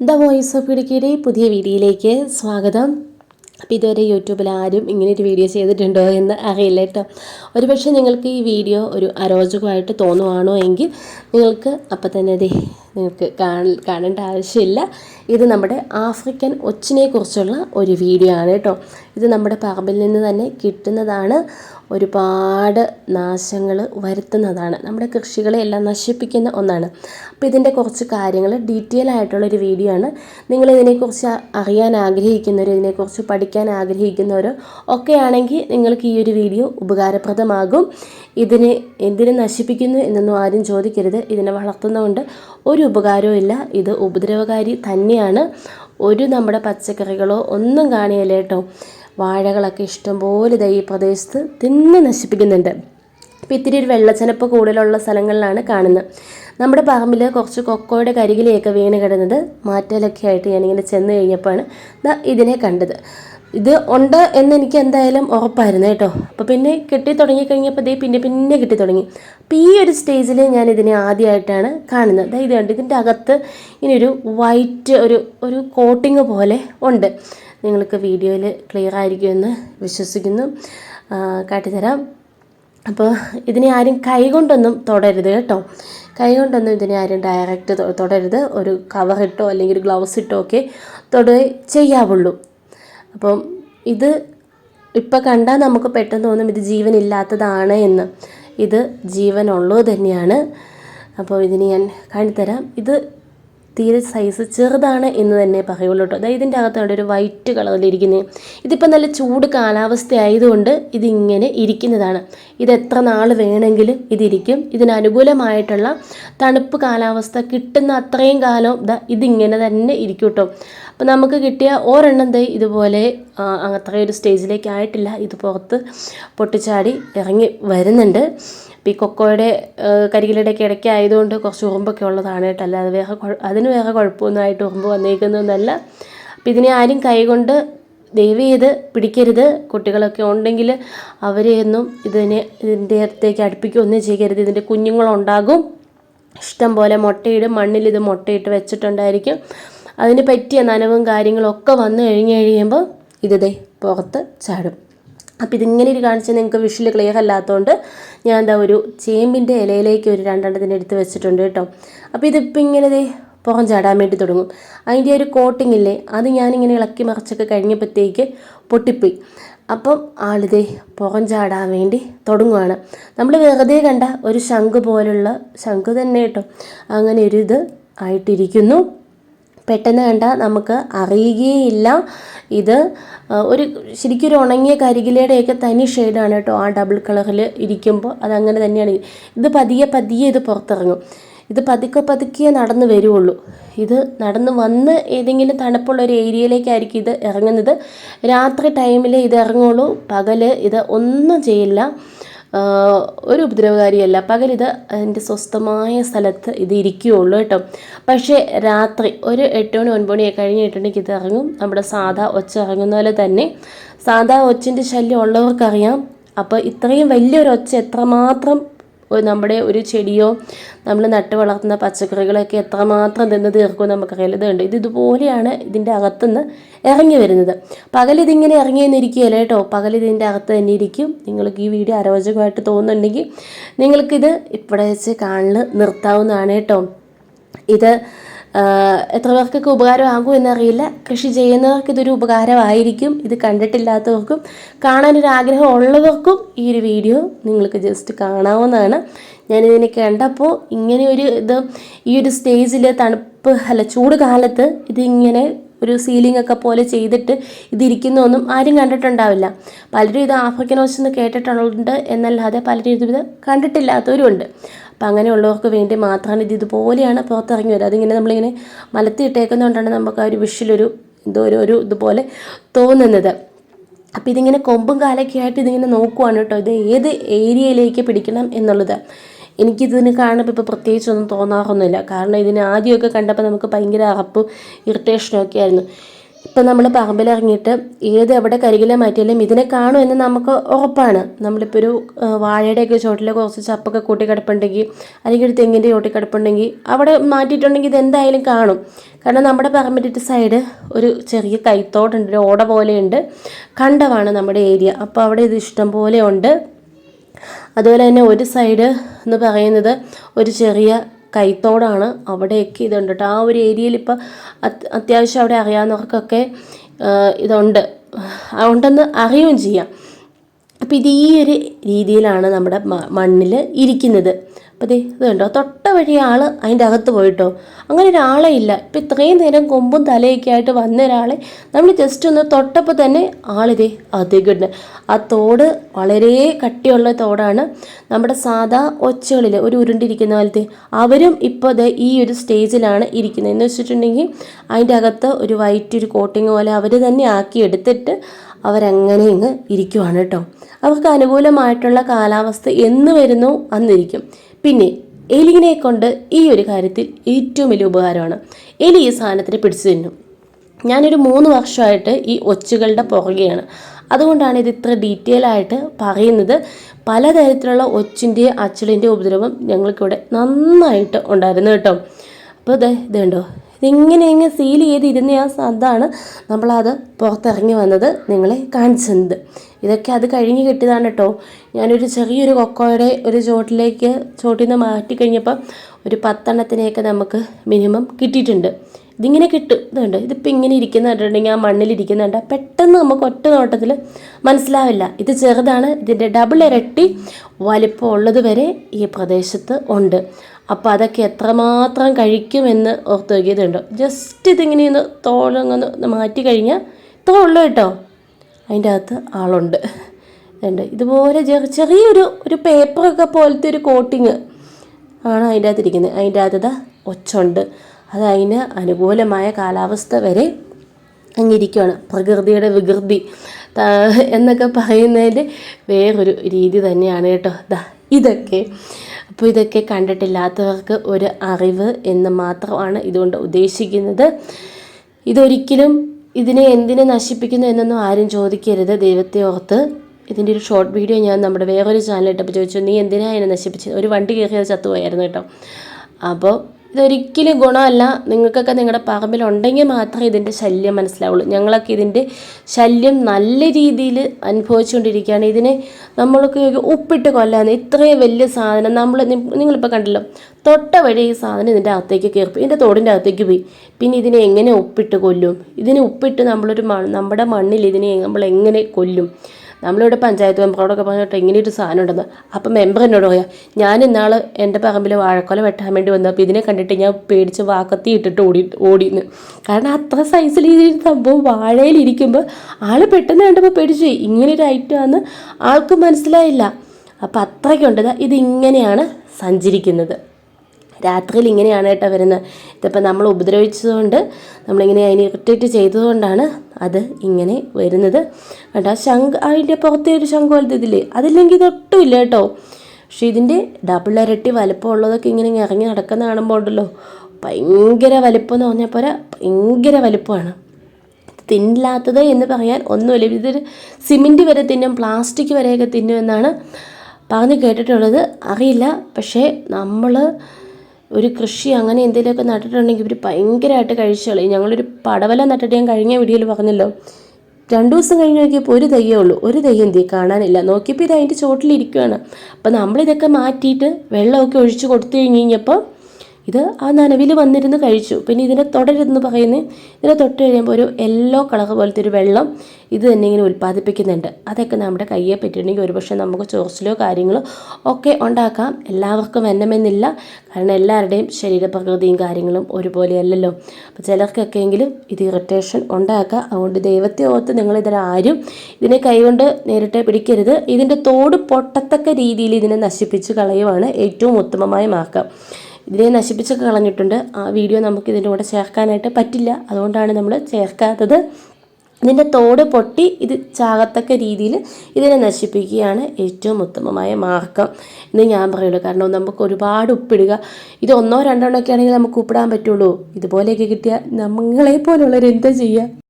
The voice of ഇടുക്കിയുടെ പുതിയ വീഡിയോയിലേക്ക് സ്വാഗതം. അപ്പോൾ ഇതുവരെ യൂട്യൂബിൽ ആരും ഇങ്ങനെ ഒരു വീഡിയോ ചെയ്തിട്ടുണ്ടോ എന്ന് അറിയില്ല കേട്ടോ. ഒരുപക്ഷെ നിങ്ങൾക്ക് ഈ വീഡിയോ ഒരു അരോചകമായിട്ട് തോന്നുവാണോ എങ്കിൽ നിങ്ങൾക്ക് അപ്പം തന്നെ നിങ്ങൾക്ക് കാണേണ്ട ആവശ്യമില്ല. ഇത് നമ്മുടെ ആഫ്രിക്കൻ ഒച്ചിനെ കുറിച്ചുള്ള ഒരു വീഡിയോ ആണ് കേട്ടോ. ഇത് നമ്മുടെ പറമ്പിൽ നിന്ന് തന്നെ കിട്ടുന്നതാണ്. ഒരുപാട് നാശങ്ങൾ വരുത്തുന്നതാണ്. നമ്മുടെ കൃഷികളെ എല്ലാം നശിപ്പിക്കുന്ന ഒന്നാണ്. അപ്പോൾ ഇതിന്റെ കുറച്ച് കാര്യങ്ങൾ ഡീറ്റെയിൽ ആയിട്ടുള്ളൊരു വീഡിയോ ആണ്. നിങ്ങൾ ഇതിനെക്കുറിച്ച് അറിയാൻ ആഗ്രഹിക്കുന്നവരോ ഇതിനെക്കുറിച്ച് പഠിക്കാൻ ആഗ്രഹിക്കുന്നവരോ ഒക്കെ ആണെങ്കിൽ നിങ്ങൾക്ക് ഈ ഒരു വീഡിയോ ഉപകാരപ്രദമാകും. ഇതിനെ എന്തിനെ നശിപ്പിക്കുന്നു എന്നൊന്നും ആരും ചോദിക്കരുത്. ഇതിനെ വളർത്തുന്നതുകൊണ്ട് ഒരു ഉപകാരവും ഇല്ല. ഇത് ഉപദ്രവകാരി തന്നെയാണ്. ഒരു നമ്മുടെ പച്ചക്കറികളോ ഒന്നും കാണിയല്ല കേട്ടോ. വാഴകളൊക്കെ ഇഷ്ടംപോലെ ഇതാ ഈ പ്രദേശത്ത് തിന്ന് നശിപ്പിക്കുന്നുണ്ട്. അപ്പോൾ ഇത്തിരി ഒരു വെള്ളച്ചനപ്പ് കൂടുതലുള്ള സ്ഥലങ്ങളിലാണ് കാണുന്നത്. നമ്മുടെ പറമ്പിൽ കുറച്ച് കൊക്കോയുടെ കരികിലെയൊക്കെ വീണ് കിടന്നത് മാറ്റലൊക്കെ ആയിട്ട് ഞാനിങ്ങനെ ചെന്ന് കഴിഞ്ഞപ്പോഴാണ് ഇതിനെ കണ്ടത്. ഇത് ഉണ്ട് എന്ന് എനിക്ക് എന്തായാലും ഉറപ്പായിരുന്നു കേട്ടോ. അപ്പോൾ പിന്നെ കെട്ടി തുടങ്ങി കഴിഞ്ഞപ്പോൾ ദേ പിന്നെ പിന്നെ കെട്ടി തുടങ്ങി. ഈ ഒരു സ്റ്റേജിൽ ഞാൻ ഇതിനെ ആദ്യമായിട്ടാണ് കാണുന്നത്. അതായത് ഇത് ഇതിന്റെ അകത്ത് ഇനിയൊരു ഒരു വൈറ്റ് ഒരു ഒരു കോട്ടിങ് പോലെ ഉണ്ട്. നിങ്ങൾക്ക് വീഡിയോയിൽ ക്ലിയർ ആയിരിക്കുമെന്ന് വിശ്വസിക്കുന്നു. കാട്ടിത്തരാം. അപ്പോൾ ഇതിനെ ആരും കൈകൊണ്ടൊന്നും തൊടരുത് കേട്ടോ. കൈകൊണ്ടൊന്നും ഇതിനെ ആരും ഡയറക്റ്റ് തൊടരുത്. ഒരു കവർ ഇട്ടോ അല്ലെങ്കിൽ ഒരു ഗ്ലൗസ് ഇട്ടോ ഒക്കെ തൊടുകയെ ചെയ്യാവുള്ളൂ. അപ്പം ഇത് ഇപ്പം കണ്ടാൽ നമുക്ക് പെട്ടെന്ന് തോന്നും ഇത് ജീവനില്ലാത്തതാണ് എന്ന്. ഇത് ജീവനുള്ളത് തന്നെയാണ്. അപ്പോൾ ഇതിന് ഞാൻ കാണിത്തരാം. ഇത് തീരെ സൈസ് ചെറുതാണ് എന്ന് തന്നെ പറയുള്ളൂ കേട്ടോ. അതായത് ഇതിന്റെ അകത്താണ് ഒരു വൈറ്റ് കളറിലിരിക്കുന്നത് ഇതിപ്പോൾ നല്ല ചൂട് കാലാവസ്ഥ ആയതുകൊണ്ട് ഇതിങ്ങനെ ഇരിക്കുന്നതാണ്. ഇത് എത്ര നാൾ വേണമെങ്കിലും ഇതിരിക്കും. ഇതിനനുകൂലമായിട്ടുള്ള തണുപ്പ് കാലാവസ്ഥ കിട്ടുന്ന അത്രയും കാലം ഇതാ ഇതിങ്ങനെ തന്നെ ഇരിക്കും കേട്ടോ. അപ്പോൾ നമുക്ക് കിട്ടിയ ഒരെണ്ണം തൈ ഇതുപോലെ അത്രയൊരു സ്റ്റേജിലേക്ക് ആയിട്ടില്ല. ഇത് പുറത്ത് പൊട്ടിച്ചാടി ഇറങ്ങി വരുന്നുണ്ട്. ഈ കൊക്കോയുടെ കരികിലയുടെയൊക്കെ ഇടയ്ക്ക് ആയതുകൊണ്ട് കുറച്ച് ഉറുമ്പൊക്കെ ഉള്ളതാണ് കേട്ടോ. അല്ലാതെ വേറെ അതിന് വേറെ കുഴപ്പമൊന്നുമായിട്ട് ഉറുമ്പ് വന്നേക്കുന്നൊന്നല്ല. അപ്പം ഇതിനെ ആരും കൈകൊണ്ട് ദയവ് ചെയ്ത് പിടിക്കരുത്. കുട്ടികളൊക്കെ ഉണ്ടെങ്കിൽ അവരെയൊന്നും ഇതിനെ ഇതിന്റെ അടുത്തേക്ക് അടുപ്പിക്കുകയൊന്നും ചെയ്യരുത്. ഇതിന്റെ കുഞ്ഞുങ്ങളുണ്ടാകും. ഇഷ്ടം പോലെ മുട്ടയിടും. മണ്ണിൽ ഇത് മുട്ടയിട്ട് വെച്ചിട്ടുണ്ടായിരിക്കും. അതിന് പറ്റിയ നനവും കാര്യങ്ങളൊക്കെ വന്നു കഴിഞ്ഞ് കഴിയുമ്പോൾ ഇത് ദേ പുറത്ത് ചാടും. അപ്പോൾ ഇതിങ്ങനെ ഒരു കാണിച്ച് നിങ്ങൾക്ക് വിഷ്വൽ ക്ലിയർ അല്ലാത്തതുകൊണ്ട് ഞാൻ എന്താ ഒരു ചേമ്പിന്റെ ഇലയിലേക്ക് ഒരു രണ്ടെണ്ണത്തിന്റെ എടുത്ത് വെച്ചിട്ടുണ്ട് കേട്ടോ. അപ്പോൾ ഇതിപ്പോൾ ഇങ്ങനെ പുറം ചാടാൻ വേണ്ടി തുടങ്ങും. അതിന്റെ ഒരു കോട്ടിംഗ് ഇല്ലേ അത് ഞാനിങ്ങനെ ഇളക്കി മറിച്ചൊക്കെ കഴിഞ്ഞപ്പോഴത്തേക്ക് പൊട്ടിപ്പോയി. അപ്പം ആളിതേ പുറം ചാടാൻ വേണ്ടി തുടങ്ങുവാണ്. നമ്മൾ വെറുതെ കണ്ട ഒരു ശംഖ് പോലുള്ള ശംഖ് തന്നെ കേട്ടോ. അങ്ങനെ ഒരു ഇത് ആയിട്ടിരിക്കുന്നു. പെട്ടെന്ന് കണ്ടാൽ നമുക്ക് അറിയുകയില്ല. ഇത് ഒരു ശരിക്കും ഒരു ഉണങ്ങിയ കരികിലയുടെയൊക്കെ തനി ഷെയ്ഡാണ് കേട്ടോ ആ ഡബിൾ കളറിൽ ഇരിക്കുമ്പോൾ അതങ്ങനെ തന്നെയാണ്. ഇത് പതിയെ പതിയെ ഇത് പുറത്തിറങ്ങും. ഇത് പതുക്കെ പതുക്കെ നടന്നു വരുള്ളൂ ഇത് നടന്ന് വന്ന് ഏതെങ്കിലും തണുപ്പുള്ള ഒരു ഏരിയയിലേക്കായിരിക്കും ഇത് ഇറങ്ങുന്നത്. രാത്രി ടൈമിൽ ഇത് ഇറങ്ങുള്ളൂ. പകൽ ഇത് ഒന്നും ചെയ്യില്ല. ഒരു ഉപദ്രവകാരിയല്ല. പകലിത് എന്റെ സ്വസ്ഥമായ സ്ഥലത്ത് ഇത് ഇരിക്കുകയുള്ളൂ കേട്ടോ. പക്ഷേ രാത്രി ഒരു എട്ട് മണി മണിയൊക്കെ കഴിഞ്ഞിട്ടുണ്ടെങ്കിൽ ഇത് ഇറങ്ങും. നമ്മുടെ സാധാ ഒച്ച ഇറങ്ങുന്ന പോലെ തന്നെ. സാധാ ഒച്ചിന്റെ ശല്യം ഉള്ളവർക്കറിയാം. അപ്പോൾ ഇത്രയും വലിയൊരു ഒച്ച എത്രമാത്രം നമ്മുടെ ഒരു ചെടിയോ നമ്മൾ നട്ട് വളർത്തുന്ന പച്ചക്കറികളൊക്കെ എത്രമാത്രം തിന്ന് തീർക്കും നമുക്കറിയാം ഇതുണ്ട്. ഇത് ഇതുപോലെയാണ് ഇതിന്റെ അകത്തുനിന്ന് ഇറങ്ങി വരുന്നത്. പകൽ ഇതിങ്ങനെ ഇറങ്ങി നിന്നിരിക്കുകയല്ല കേട്ടോ? പകൽ ഇതിന്റെ അകത്ത് തന്നെ ഇരിക്കും. നിങ്ങൾക്ക് ഈ വീഡിയോ അരോചകമായിട്ട് തോന്നുന്നുണ്ടെങ്കിൽ നിങ്ങൾക്കിത് ഇപ്പോഴേ വെച്ച് കാണൽ നിർത്താവുന്നതാണ് കേട്ടോ. ഇത് എത്ര പേർക്കൊക്കെ ഉപകാരമാകും എന്നറിയില്ല. കൃഷി ചെയ്യുന്നവർക്ക് ഇതൊരു ഉപകാരമായിരിക്കും. ഇത് കണ്ടിട്ടില്ലാത്തവർക്കും കാണാനൊരു ആഗ്രഹം ഉള്ളവർക്കും ഈ ഒരു വീഡിയോ നിങ്ങൾക്ക് ജസ്റ്റ് കാണാവുന്നതാണ്. ഞാനിതിനെ കണ്ടപ്പോൾ ഇങ്ങനെ ഒരു ഇത് ഈ ഒരു സ്റ്റേജിൽ തണുപ്പ് അല്ല ചൂട് കാലത്ത് ഇതിങ്ങനെ ഒരു സീലിംഗ് ഒക്കെ പോലെ ചെയ്തിട്ട് ഇതിരിക്കുന്നൊന്നും ആരും കണ്ടിട്ടുണ്ടാവില്ല. പലരും ഇത് ആഫ്രിക്കൻ ഓസ് എന്ന് കേട്ടിട്ടുണ്ട് എന്നല്ലാതെ പലരും ഇത് കണ്ടിട്ടില്ലാത്തവരും ഉണ്ട് അപ്പം അങ്ങനെയുള്ളവർക്ക് വേണ്ടി മാത്രമാണ് ഇത് ഇതുപോലെയാണ് പുറത്തിറങ്ങി വരിക. അതിങ്ങനെ നമ്മളിങ്ങനെ മലത്തിട്ടേക്കുന്നതുകൊണ്ടാണ് നമുക്ക് ആ ഒരു വിഷിലൊരു എന്തോ ഒരു ഒരു ഇതുപോലെ തോന്നുന്നത്. അപ്പോൾ ഇതിങ്ങനെ കൊമ്പും കാലൊക്കെ ആയിട്ട് ഇതിങ്ങനെ നോക്കുവാണ് കേട്ടോ. ഇത് ഏത് ഏരിയയിലേക്ക് പിടിക്കണം എന്നുള്ളത്. എനിക്കിതിന് കാണുമ്പോൾ ഇപ്പോൾ പ്രത്യേകിച്ചൊന്നും തോന്നാറൊന്നുമില്ല. കാരണം ഇതിന് ആദ്യമൊക്കെ കണ്ടപ്പോൾ നമുക്ക് ഭയങ്കര അറപ്പും ഇറിറ്റേഷനും ഒക്കെ ആയിരുന്നു. ഇപ്പം നമ്മൾ പറമ്പിലിറങ്ങിയിട്ട് ഏത് എവിടെ കരികിലെ മാറ്റിയാലും ഇതിനെ കാണും എന്ന് നമുക്ക് ഉറപ്പാണ്. നമ്മളിപ്പോൾ ഒരു വാഴയുടെയൊക്കെ ചോട്ടിൽ കുറച്ച് ചപ്പൊക്കെ കൂട്ടി കിടപ്പുണ്ടെങ്കിൽ അല്ലെങ്കിൽ ഒരു തെങ്ങിന്റെ ചോട്ടി കിടപ്പുണ്ടെങ്കിൽ അവിടെ മാറ്റിയിട്ടുണ്ടെങ്കിൽ ഇതെന്തായാലും കാണും. കാരണം നമ്മുടെ പറമ്പിന്റെ സൈഡ് ഒരു ചെറിയ കൈത്തോടുണ്ട് ഒരു ഓട പോലെയുണ്ട്. കണ്ടമാണ് നമ്മുടെ ഏരിയ അപ്പോൾ അവിടെ ഇത് ഇഷ്ടം പോലെ ഉണ്ട്. അതുപോലെ തന്നെ ഒരു സൈഡ് എന്ന് പറയുന്നത് ഒരു ചെറിയ കൈത്തോടാണ്. അവിടെയൊക്കെ ഇതുണ്ട് കേട്ടോ ആ ഒരു ഏരിയയിൽ ഇപ്പോൾ അത്യാവശ്യം അവിടെ അറിയാവുന്നവർക്കൊക്കെ ഇതുണ്ട്. ഉണ്ടെന്ന് അറിയുകയും ചെയ്യാം. അപ്പോൾ ഇത് ഈ ഒരു രീതിയിലാണ് നമ്മുടെ മണ്ണിൽ ഇരിക്കുന്നത്. അപ്പോൾ ദേ ഇത് കണ്ടോ? തൊട്ട വഴി ആൾ അതിന്റെ അകത്ത് പോയിട്ടോ. അങ്ങനെ ഒരാളെ ഇല്ല. ഇപ്പം ഇത്രയും നേരം കൊമ്പും തലയൊക്കെ ആയിട്ട് വന്ന ഒരാളെ നമ്മൾ ജസ്റ്റ് ഒന്ന് തൊട്ടപ്പോൾ തന്നെ ആളിതേ അധികമുണ്ട് ആ തോട് വളരെ കട്ടിയുള്ള തോടാണ് നമ്മുടെ സാധാ ഒച്ചകളിൽ ഒരു ഉരുണ്ടിരിക്കുന്ന പോലത്തെ. അവരും ഇപ്പോൾ ദേ ഈ ഒരു സ്റ്റേജിലാണ് ഇരിക്കുന്നത്. എന്ന് വെച്ചിട്ടുണ്ടെങ്കിൽ അതിന്റെ അകത്ത് ഒരു വൈറ്റ് ഒരു കോട്ടിങ് പോലെ അവർ തന്നെ ആക്കി എടുത്തിട്ട് അവരങ്ങനെ ഇങ്ങ് ഇരിക്കുവാണ് കേട്ടോ. അവർക്ക് അനുകൂലമായിട്ടുള്ള കാലാവസ്ഥ എന്ന് വരുന്നു അന്നിരിക്കും. പിന്നെ എലിനെ കൊണ്ട് ഈ ഒരു കാര്യത്തിൽ ഏറ്റവും വലിയ ഉപകാരമാണ്. എലി ഈ സാധനത്തിന് പിടിച്ചു തിന്നും. ഞാനൊരു മൂന്ന് വർഷമായിട്ട് ഈ ഒച്ചുകളുടെ പുറകെയാണ്. അതുകൊണ്ടാണ് ഇത് ഇത്ര ഡീറ്റെയിൽ ആയിട്ട് പറയുന്നത്. പലതരത്തിലുള്ള ഒച്ചിന്റെ അച്ചിലിന്റെ ഉപദ്രവം ഞങ്ങൾക്കിവിടെ നന്നായിട്ട് ഉണ്ടായിരുന്നു കേട്ടോ. അപ്പോൾ ഇത് ഇത് കണ്ടോ ഇതിങ്ങനെ ഇങ്ങനെ സീൽ ചെയ്തിരുന്ന ആ അതാണ് നമ്മളത് പുറത്തിറങ്ങി വന്നത് നിങ്ങളെ കാണിച്ചത്. ഇതൊക്കെ അത് കഴിഞ്ഞ് കിട്ടിയതാണ് കേട്ടോ ഞാനൊരു ചെറിയൊരു കൊക്കോയുടെ ഒരു ചോട്ടിലേക്ക് ചോട്ടിൽ നിന്ന് മാറ്റി കഴിഞ്ഞപ്പം ഒരു പത്തെണ്ണത്തിനെയൊക്കെ നമുക്ക് മിനിമം കിട്ടിയിട്ടുണ്ട്. ഇതിങ്ങനെ കിട്ടും. ഇതുണ്ട്. ഇതിപ്പോൾ ഇങ്ങനെ ഇരിക്കുന്ന കണ്ടിട്ടുണ്ടെങ്കിൽ ആ മണ്ണിലിരിക്കുന്നുണ്ട് പെട്ടെന്ന് നമുക്ക് ഒറ്റ നോട്ടത്തിൽ മനസ്സിലാവില്ല. ഇത് ചെറുതാണ്. ഇതിന്റെ ഡബിൾ ഇരട്ടി വലിപ്പം ഉള്ളത് വരെ ഈ പ്രദേശത്ത് ഉണ്ട്. അപ്പോൾ അതൊക്കെ എത്രമാത്രം കഴിക്കുമെന്ന് ഓർത്ത് നോക്കിയതുണ്ടോ. ജസ്റ്റ് ഇതിങ്ങനെ ഒന്ന് തോളങ്ങൊന്ന് മാറ്റി കഴിഞ്ഞാൽ ഇത്ര ഉള്ളു കേട്ടോ. അതിന്റെ അകത്ത് ആളുണ്ട്. ഉണ്ട് ഇതുപോലെ ചെറിയ ചെറിയൊരു ഒരു പേപ്പറൊക്കെ പോലത്തെ ഒരു കോട്ടിങ് ആണ് അതിന്റെ അകത്ത് ഇരിക്കുന്നത് അതിന്റെ അകത്ത് ഒച്ചുണ്ട്. അത് അതിന് അനുകൂലമായ കാലാവസ്ഥ വരെ അങ്ങിരിക്കുകയാണ് പ്രകൃതിയുടെ വികൃതി എന്നൊക്കെ പറയുന്നതിന്റെ വേറൊരു രീതി തന്നെയാണ് കേട്ടോ. ദാ ഇതൊക്കെ. അപ്പോൾ ഇതൊക്കെ കണ്ടിട്ടില്ലാത്തവർക്ക് ഒരു അറിവ് എന്ന് മാത്രമാണ് ഇതുകൊണ്ട് ഉദ്ദേശിക്കുന്നത്. ഇതൊരിക്കലും ഇതിനെ എന്തിനെ നശിപ്പിക്കുന്നു എന്നൊന്നും ആരും ചോദിക്കരുത് ദൈവത്തെ ഓർത്ത്. ഇതിന്റെ ഒരു ഷോർട്ട് വീഡിയോ ഞാൻ നമ്മുടെ വേറൊരു ചാനലിട്ടപ്പോൾ ചോദിച്ചു നീ എന്തിനാണ് അതിനെ നശിപ്പിച്ചത് ഒരു വണ്ടി കയറിയത് ചത്തുപോയായിരുന്നു കേട്ടോ. അപ്പോൾ ഇതൊരിക്കലും ഗുണമല്ല. നിങ്ങൾക്കൊക്കെ നിങ്ങളുടെ പറമ്പിലുണ്ടെങ്കിൽ മാത്രമേ ഇതിന്റെ ശല്യം മനസ്സിലാവുള്ളൂ. ഞങ്ങളൊക്കെ ഇതിന്റെ ശല്യം നല്ല രീതിയിൽ അനുഭവിച്ചുകൊണ്ടിരിക്കുകയാണ്. ഇതിനെ നമ്മളൊക്കെ ഉപ്പിട്ട് കൊല്ലാന്ന് ഇത്രയും വലിയ സാധനം നമ്മൾ നിങ്ങളിപ്പോൾ കണ്ടല്ലോ തൊട്ട വഴി ഈ സാധനം ഇതിന്റെ അകത്തേക്ക് കയറി ഇതിന്റെ തോടിന്റെ അകത്തേക്ക് പോയി. പിന്നെ ഇതിനെ എങ്ങനെ ഉപ്പിട്ട് കൊല്ലും? ഇതിനെ ഉപ്പിട്ട് നമ്മളൊരു മണ്ണ് നമ്മുടെ മണ്ണിൽ ഇതിനെ നമ്മൾ എങ്ങനെ കൊല്ലും? നമ്മളിവിടെ പഞ്ചായത്ത് മെമ്പറോടൊക്കെ പറഞ്ഞിട്ട് ഇങ്ങനെ ഒരു സാധനം ഉണ്ടെന്ന് അപ്പം മെമ്പർ എന്നോട് പറയാം ഞാൻ ഇന്നാൾ എന്റെ പറമ്പിൽ വാഴക്കൊല വെട്ടാൻ വേണ്ടി വന്നപ്പോൾ ഇതിനെ കണ്ടിട്ട് ഞാൻ പേടിച്ച് വാക്കത്തി ഇട്ടിട്ട് ഓടി ഓടിന്ന്. കാരണം അത്ര സൈസിൽ ഈ സംഭവം വാഴയിലിരിക്കുമ്പോൾ ആൾ പെട്ടെന്ന് കണ്ടപ്പോൾ പേടിച്ചു ഇങ്ങനെ ഒരു ഐറ്റമാണെന്ന് ആൾക്ക് മനസ്സിലായില്ല. അപ്പം അത്രയ്ക്കുണ്ട്. ഇതിങ്ങനെയാണ് സഞ്ചരിക്കുന്നത്. രാത്രിയിൽ ഇങ്ങനെയാണ് കേട്ടോ വരുന്നത്. ഇതിപ്പോൾ നമ്മൾ ഉപദ്രവിച്ചതുകൊണ്ട് നമ്മളിങ്ങനെ അതിനെ ഇറിറ്റേറ്റ് ചെയ്തതുകൊണ്ടാണ് അത് ഇങ്ങനെ വരുന്നത്. കേട്ടോ ശംഖ് അതിന്റെ പുറത്തെ ഒരു ശംഖ് പോലത്തെ ഇതില്ലേ? അതില്ലെങ്കിൽ ഇതൊട്ടും ഇല്ല കേട്ടോ. പക്ഷേ ഇതിന്റെ ഡബിൾ ഇരട്ടി വലിപ്പമുള്ളതൊക്കെ ഇങ്ങനെ ഇങ്ങ് ഇറങ്ങി നടക്കുന്ന കാണുമ്പോൾ ഉണ്ടല്ലോ. ഭയങ്കര വലിപ്പം എന്ന് പറഞ്ഞാൽ പോരാ ഭയങ്കര വലിപ്പമാണ്. തിന്നില്ലാത്തത് എന്ന് പറയാൻ ഒന്നുമില്ല. ഇതൊരു സിമെന്റ് വരെ തിന്നും പ്ലാസ്റ്റിക് വരെയൊക്കെ തിന്നുമെന്നാണ് പറഞ്ഞ് കേട്ടിട്ടുള്ളത്. അറിയില്ല. പക്ഷേ നമ്മൾ ഒരു കൃഷി അങ്ങനെ എന്തെങ്കിലുമൊക്കെ നട്ടിട്ടുണ്ടെങ്കിൽ ഇവർ ഭയങ്കരമായിട്ട് കഴിച്ചു കളയും. ഞങ്ങളൊരു പടവല നട്ടിട്ട് ഞാൻ കഴിഞ്ഞ വീഡിയോയിൽ പറഞ്ഞല്ലോ. രണ്ടു ദിവസം കഴിഞ്ഞ് നോക്കിയപ്പോൾ ഒരു തയ്യേ ഉള്ളൂ. ഒരു തെയ്യം എന്തി കാണാനില്ല. നോക്കിയപ്പോൾ ഇത് അതിന്റെ ചോട്ടിലിരിക്കുകയാണ് അപ്പോൾ നമ്മളിതൊക്കെ മാറ്റിയിട്ട് വെള്ളമൊക്കെ ഒഴിച്ച് കൊടുത്തു കഴിഞ്ഞ് കഴിഞ്ഞപ്പോൾ ഇത് ആ നനവിൽ വന്നിരുന്ന് കഴിച്ചു. പിന്നെ ഇതിനെ തുടരുതെന്ന് പറയുന്നത് ഇതിനെ തൊട്ട് കഴിയുമ്പോൾ ഒരു യെല്ലോ കളർ പോലത്തെ ഒരു വെള്ളം ഇത് തന്നെ ഇങ്ങനെ ഉൽപ്പാദിപ്പിക്കുന്നുണ്ട്. അതൊക്കെ നമ്മുടെ കയ്യെ പറ്റിയിട്ടുണ്ടെങ്കിൽ ഒരുപക്ഷെ നമുക്ക് ചോർച്ചിലോ കാര്യങ്ങളോ ഒക്കെ ഉണ്ടാക്കാം. എല്ലാവർക്കും എന്നമെന്നില്ല. കാരണം എല്ലാവരുടെയും ശരീരപ്രകൃതിയും കാര്യങ്ങളും ഒരുപോലെയല്ലല്ലോ. അപ്പോൾ ചിലർക്കൊക്കെ എങ്കിലും ഇത് ഇറിറ്റേഷൻ ഉണ്ടാക്കാം. അതുകൊണ്ട് ദൈവത്തെ ഓർത്ത് നിങ്ങളിതിലാരും ഇതിനെ കൈകൊണ്ട് നേരിട്ട് പിടിക്കരുത്. ഇതിന്റെ തോട് പൊട്ടത്തക്ക രീതിയിൽ ഇതിനെ നശിപ്പിച്ച് കളയുവാണ് ഏറ്റവും ഉത്തമമായ മാർഗം. ഇതിനെ നശിപ്പിച്ചൊക്കെ കളഞ്ഞിട്ടുണ്ട്. ആ വീഡിയോ നമുക്ക് ഇതിന്റെ കൂടെ ചേർക്കാനായിട്ട് പറ്റില്ല. അതുകൊണ്ടാണ് നമ്മൾ ചേർക്കാത്തത്. ഇതിന്റെ തോട് പൊട്ടി ഇത് ചാകത്തക്ക രീതിയിൽ ഇതിനെ നശിപ്പിക്കുകയാണ് ഏറ്റവും ഉത്തമമായ മാർഗം എന്ന് ഞാൻ പറയുള്ളൂ. കാരണം നമുക്ക് ഒരുപാട് ഉപ്പിടുക. ഇത് ഒന്നോ രണ്ടോ ഒക്കെ ആണെങ്കിൽ നമുക്ക് ഉപ്പിടാൻ പറ്റുള്ളൂ. ഇതുപോലെയൊക്കെ കിട്ടിയാൽ നമ്മളെ പോലുള്ളവർ എന്താ ചെയ്യുക